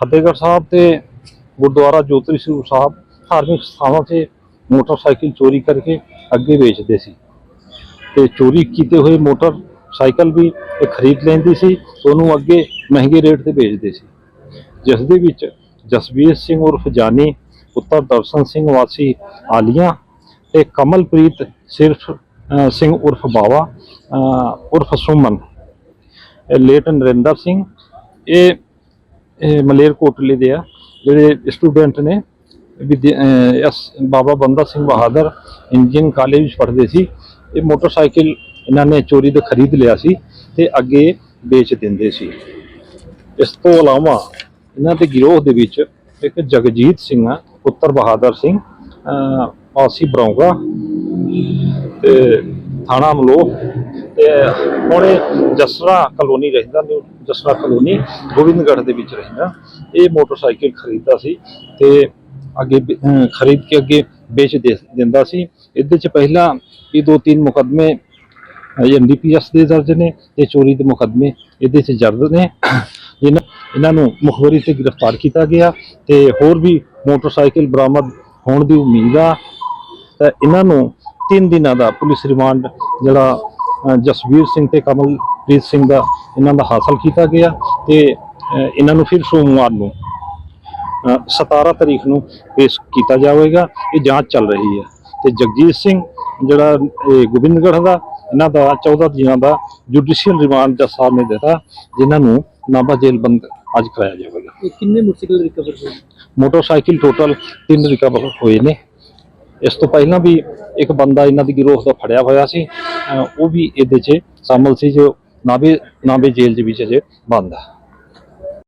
ਫਤਿਹਗੜ੍ਹ ਸਾਹਿਬ ਤੇ ਗੁਰਦੁਆਰਾ ਜੋਤਰੀ ਸਰੂਪ ਸਾਹਿਬ ਧਾਰਮਿਕ ਸਥਾਨਾਂ ਤੇ ਮੋਟਰਸਾਈਕਲ ਚੋਰੀ ਕਰਕੇ ਅੱਗੇ ਵੇਚਦੇ ਸੀ। ਤੇ ਚੋਰੀ ਕੀਤੇ ਹੋਏ ਮੋਟਰਸਾਈਕਲ ਵੀ ਇਹ ਖਰੀਦ ਲੈਂਦੀ ਸੀ ਉਹਨੂੰ ਅੱਗੇ ਮਹਿੰਗੇ ਰੇਟ ਤੇ ਵੇਚਦੇ ਸੀ। ਜਿਸ ਦੇ ਵਿੱਚ ਜਸਵੀਰ ਸਿੰਘ ਉਰਫ ਜਾਨੀ, ਪੁੱਤਰ ਦਰਸ਼ਨ ਸਿੰਘ ਵਾਸੀ ਆਲੀਆਂ ਤੇ ਕਮਲਪ੍ਰੀਤ ਸਿਰਫ ਸਿੰਘ ਉਰਫ ਬਾਵਾ ਉਰਫ ਸੁਮਨ। ਇਹ ਲੇਟ ਨਰਿੰਦਰ ਸਿੰਘ। ਇਹ ਇਹ ਮਲੇਰਕੋਟਲੇ ਦੇ ਆ ਜਿਹੜੇ ਸਟੂਡੈਂਟ ਨੇ ਵਿਦਿਆ- ਐਸ ਬਾਬਾ ਬੰਦਾ ਸਿੰਘ ਬਹਾਦਰ ਇੰਜੀਨੀਅਰਿੰਗ ਕਾਲਜ ਵਿੱਚ ਪੜ੍ਹਦੇ ਸੀ। ਇਹ ਮੋਟਰਸਾਈਕਲ ਇਹਨਾਂ ਨੇ ਚੋਰੀ ਤੋਂ ਖਰੀਦ ਲਿਆ ਸੀ ਤੇ ਅੱਗੇ ਵੇਚ ਦਿੰਦੇ ਸੀ। ਇਸ ਤੋਂ ਇਲਾਵਾ ਇਹਨਾਂ ਦੇ ਗਿਰੋਹ ਦੇ ਵਿੱਚ ਇੱਕ ਜਗਜੀਤ ਸਿੰਘ ਆ ਪੁੱਤਰ ਬਹਾਦਰ ਸਿੰਘ ਅਹ, ਵਾਸੀ ਬਰੌਂਗਾ ਤੇ ਥਾਣਾ ਮਲੋਹ ਹੁਣ ਇਹ ਜਸਰਾ ਕਲੋਨੀ ਰਹਿੰਦਾ, ਨਿਊ ਜਸਰਾ ਕਲੋਨੀ ਗੋਬਿੰਦਗੜ੍ਹ ਦੇ ਵਿੱਚ ਰਹਿੰਦਾ। ਇਹ ਮੋਟਰਸਾਈਕਲ ਖਰੀਦਦਾ ਸੀ ਤੇ ਅੱਗੇ ਖਰੀਦ ਕੇ ਅੱਗੇ ਵੇਚ ਦੇ, ਦਿੰਦਾ ਸੀ। ਇਹਦੇ ਚ ਪਹਿਲਾਂ ਇਹ ਦੋ ਤਿੰਨ ਮੁਕੱਦਮੇ ਐਨਡੀਪੀਐਸ ਦੇ ਦਰਜ ਨੇ ਤੇ ਚੋਰੀ ਦੇ ਮੁਕੱਦਮੇ ਇਹਦੇ ਚ ਦਰਜ ਨੇ। ਇਹਨਾਂ ਇਹਨਾਂ ਨੂੰ ਮੁਖਬਰੀ ਤੇ ਗ੍ਰਿਫਤਾਰ ਕੀਤਾ ਗਿਆ ਤੇ ਹੋਰ ਵੀ ਮੋਟਰਸਾਈਕਲ ਬਰਾਮਦ ਹੋਣ ਦੀ ਉਮੀਦ ਆ। ਤਾਂ ਇਹਨਾਂ ਨੂੰ ਤਿੰਨ ਦਿਨਾਂ ਦਾ ਪੁਲਿਸ ਰਿਮਾਂਡ ਜਿਹੜਾ ਜਸਵੀਰ ਸਿੰਘ ਤੇ ਕਮਲਪ੍ਰੀਤ ਸਿੰਘ ਦਾ ਇਹਨਾਂ ਦਾ ਹਾਸਲ ਕੀਤਾ ਗਿਆ ਤੇ ਇਹਨਾਂ ਨੂੰ ਫਿਰ ਸੋਮਵਾਰ ਨੂੰ ਅ, 17 ਤਰੀਕ ਨੂੰ ਪੇਸ਼ ਕੀਤਾ ਜਾਵੇਗਾ। ਇਹ ਜਾਂਚ ਚੱਲ ਰਹੀ ਹੈ। ਤੇ ਜਗਜੀਤ ਸਿੰਘ ਜਿਹੜਾ ਇਹ ਗੋਬਿੰਦਗੜ੍ਹ ਦਾ ਇਹਨਾਂ ਦਾ 14 ਦਿਨਾਂ ਦਾ ਜੁਡੀਸ਼ੀਅਲ ਰਿਮਾਂਡ ਜੱਜ ਸਾਹਿਬ ਨੇ ਦਿੱਤਾ ਜਿਨ੍ਹਾਂ ਨੂੰ ਨਾਭਾ ਜੇਲ੍ਹ ਬੰਦ ਅੱਜ ਕਰਾਇਆ ਜਾਵੇਗਾ। ਇਹ ਕਿੰਨੇ ਮੋਟਰਸਾਈਕਲ ਰਿਕਵਰ ਹੋਏ ਮੋਟਰਸਾਈਕਲ ਟੋਟਲ ਤਿੰਨ ਰਿਕਵਰ ਹੋਏ ਨੇ। ਇਸ ਤੋਂ ਪਹਿਲਾਂ ਵੀ ਇੱਕ ਬੰਦਾ ਇਹਨਾਂ ਦੀ ਗਿਰੋਹ ਦਾ ਫੜਿਆ ਹੋਇਆ ਸੀ। ਉਹ ਵੀ ਇਹਦੇ 'ਚ ਸ਼ਾਮਲ ਸੀ ਜੋ ਨਾਭੇ ਨਾਭੇ ਜੇਲ੍ਹ ਦੇ ਵਿੱਚ ਅਜੇ ਬੰਦ ਹੈ